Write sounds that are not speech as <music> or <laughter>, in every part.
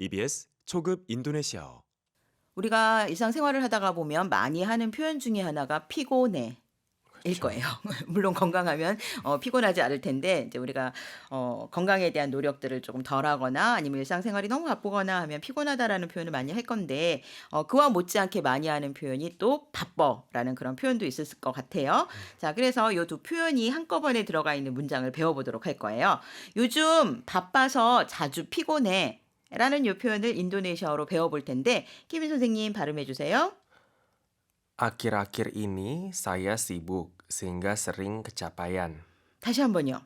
EBS 초급 인도네시아어 우리가 일상생활을 하다가 보면 많이 하는 표현 중에 하나가 피곤해. 일 거예요. <laughs> 물론 건강하면 어, 피곤하지 않을 텐데 이제 우리가 어, 건강에 대한 노력들을 조금 덜하거나 아니면 일상생활이 너무 바쁘거나 하면 피곤하다라는 표현을 많이 할 건데 어, 그와 못지않게 많이 하는 표현이 또 바빠라는 그런 표현도 있을 것 같아요. 자, 그래서 이 두 표현이 한꺼번에 들어가 있는 문장을 배워보도록 할 거예요. 요즘 바빠서 자주 피곤해. 라는 요 표현을 인도네시아어로 배워볼 텐데 키빈 선생님 발음해 주세요. Akhir-akhir ini saya sibuk sehingga sering kecapean. 다시 한번요.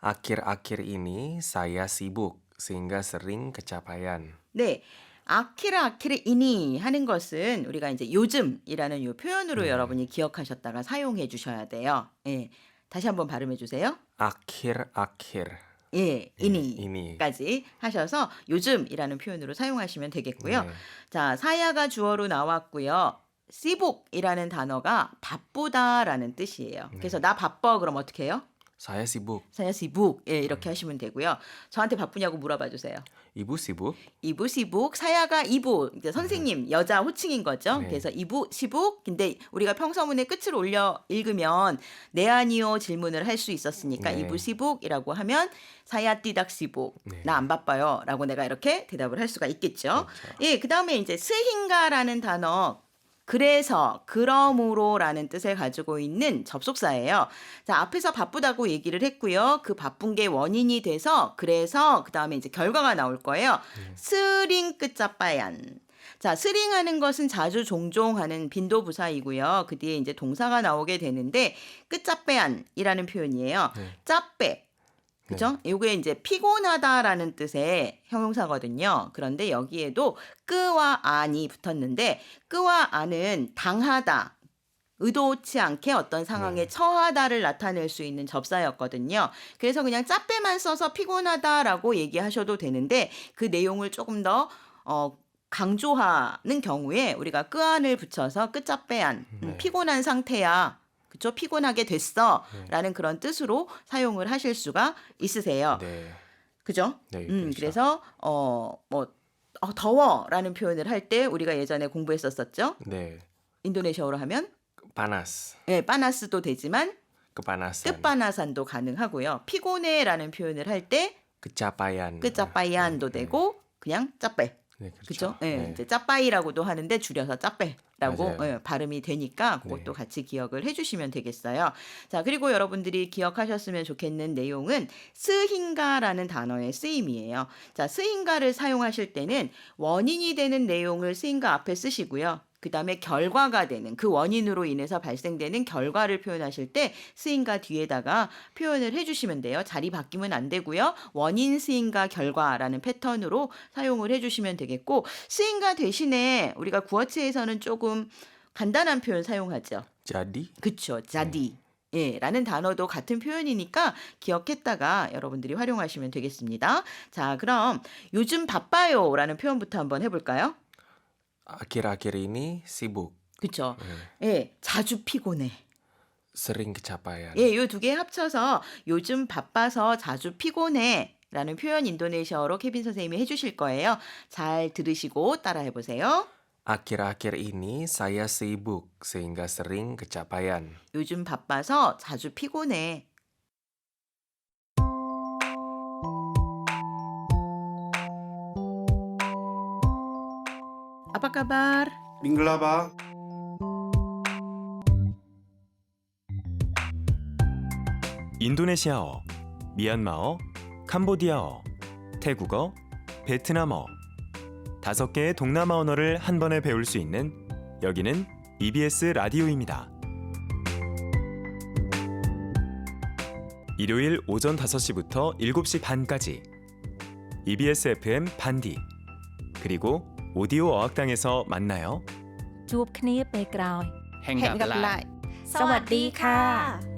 Akhir-akhir ini saya sibuk sehingga sering kecapean. 네. 아키라 아키르 이니 하는 것은 우리가 이제 요즘이라는 요 표현으로 네. 여러분이 기억하셨다가 사용해 주셔야 돼요. 예. 다시 한번 발음해 주세요. Akhir-akhir 예, 이니. ini. 까지 하셔서 요즘이라는 표현으로 사용하시면 되겠고요. 네. 자, 사야가 주어로 나왔고요. 시복이라는 단어가 바쁘다라는 뜻이에요. 네. 그래서 나 바빠 그럼 어떻게 해요? Saya sibuk. 사야 시북. 예, 음. 이렇게 하시면 되고요. 저한테 바쁘냐고 물어봐 주세요. Ibu sibuk? 이부 시북 사야가 이부 이제 선생님 여자 호칭인 거죠. 네. 그래서 이부 시북 근데 우리가 평서문의 끝을 올려 읽으면 네 아니요 질문을 할 수 있었으니까 네. 이부 시북이라고 하면 사야 띠닥 시북 네. 나 안 바빠요라고 내가 이렇게 대답을 할 수가 있겠죠. 그렇죠. 예, 그다음에 이제 스hin가라는 단어 그래서 그러므로라는 뜻을 가지고 있는 접속사예요. 자, 앞에서 바쁘다고 얘기를 했고요. 그 바쁜 게 원인이 돼서 그래서 그 다음에 이제 결과가 나올 거예요. 스링 끝자빠얀. 자, 스링하는 것은 자주 종종 하는 빈도 부사이고요. 그 뒤에 이제 동사가 나오게 되는데 끝자빼안이라는 표현이에요. 네. 짜빼. 그죠? 요게 이제 피곤하다라는 뜻의 형용사거든요. 그런데 여기에도 끄와 안이 붙었는데 끄와 안은 당하다. 의도치 않게 어떤 상황에 네. 처하다를 나타낼 수 있는 접사였거든요. 그래서 그냥 짜빼만 써서 피곤하다라고 얘기하셔도 되는데 그 내용을 조금 더 어, 강조하는 경우에 우리가 끄안을 붙여서 끝자빼안 음, 네. 피곤한 상태야. 그쵸? 피곤하게 됐어. 네. 라는 그런 뜻으로 사용을 하실 수가 있으세요. 네. 그죠? 네, 음, 그렇죠. 그래서 어, 뭐 어, 더워라는 표현을 할 때 우리가 예전에 공부했었었죠. 네. 인도네시아어로 하면 Panas. 예, 빠나스도 되지만. 끝바나산도 가능하고요. 피곤해라는 표현을 할때 Kecapean. 끝짜빠이안도 네, 되고 그냥 짜빼. 네, 그죠? 그렇죠. 예, 네. 이제 짜빠이라고도 하는데 줄여서 짜빼라고. 예, 발음이 되니까 그것도 네. 같이 기억을 해주시면 되겠어요. 자, 그리고 여러분들이 기억하셨으면 좋겠는 내용은 스힌가라는 단어의 쓰임이에요. 자, 스힌가를 사용하실 때는 원인이 되는 내용을 스힌가 앞에 쓰시고요. 그 다음에 결과가 되는 그 원인으로 인해서 발생되는 결과를 표현하실 때 스인가 뒤에다가 표현을 해주시면 돼요. 자리 바뀌면 안 되고요. 원인 스인가 결과라는 패턴으로 사용을 해주시면 되겠고 스인가 대신에 우리가 구어체에서는 조금 간단한 표현 사용하죠. Jadi 그쵸. 자디. 예, 라는 단어도 같은 표현이니까 기억했다가 여러분들이 활용하시면 되겠습니다. 자, 그럼 요즘 바빠요 라는 표현부터 한번 해볼까요? Akhir-akhir ini sibuk. 그쵸. 네. 예, 자주 피곤해. Sering kecapean. 예, 요 두 개 합쳐서 요즘 바빠서 자주 피곤해. 라는 표현 인도네시아어로 케빈 선생님이 해주실 거예요. 잘 들으시고 따라해 보세요. Akhir-akhir ini saya sibuk sehingga sering kecapean. 요즘 바빠서 자주 피곤해. Apa kabar? 밍글라바 인도네시아어, 미얀마어, 캄보디아어, 태국어, 베트남어 다섯 개의 동남아 언어를 한 번에 배울 수 있는 여기는 EBS 라디오입니다. 일요일 오전 5시부터 7시 반까지 EBS FM 반디 그리고 오디오 어학당에서 만나 요. จูบคนีไปกราว Hẹn gặp, Hẹn gặp สวัสดีค่ะ